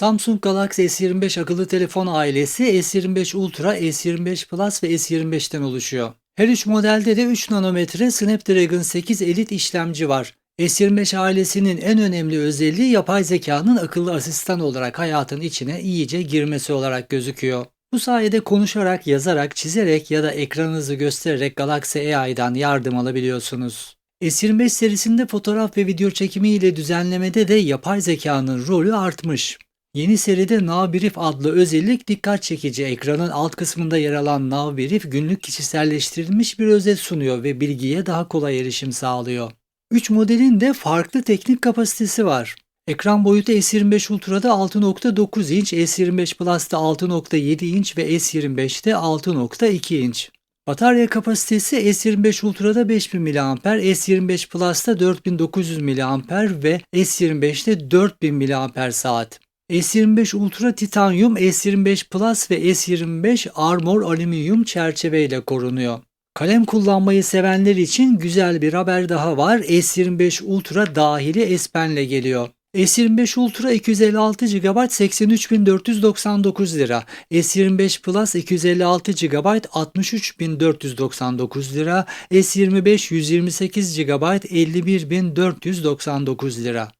Samsung Galaxy S25 akıllı telefon ailesi S25 Ultra, S25 Plus ve S25'ten oluşuyor. Her üç modelde de 3 nanometre Snapdragon 8 Elite işlemci var. S25 ailesinin en önemli özelliği yapay zekanın akıllı asistan olarak hayatın içine iyice girmesi olarak gözüküyor. Bu sayede konuşarak, yazarak, çizerek ya da ekranınızı göstererek Galaxy AI'dan yardım alabiliyorsunuz. S25 serisinde fotoğraf ve video çekimi ile düzenlemede de yapay zekanın rolü artmış. Yeni seride Nav Brief adlı özellik dikkat çekici. Ekranın alt kısmında yer alan Nav Brief günlük kişiselleştirilmiş bir özet sunuyor ve bilgiye daha kolay erişim sağlıyor. 3 modelin de farklı teknik kapasitesi var. Ekran boyutu S25 Ultra'da 6.9 inç, S25 Plus'ta 6.7 inç ve S25'te 6.2 inç. Batarya kapasitesi S25 Ultra'da 5000 mAh, S25 Plus'ta 4900 mAh ve S25'te 4000 mAh. S25 Ultra titanyum, S25 Plus ve S25 Armor alüminyum çerçeveyle korunuyor. Kalem kullanmayı sevenler için güzel bir haber daha var. S25 Ultra dahili S Pen'le geliyor. S25 Ultra 256 GB 83.499 lira. S25 Plus 256 GB 63.499 lira. S25 128 GB 51.499 lira.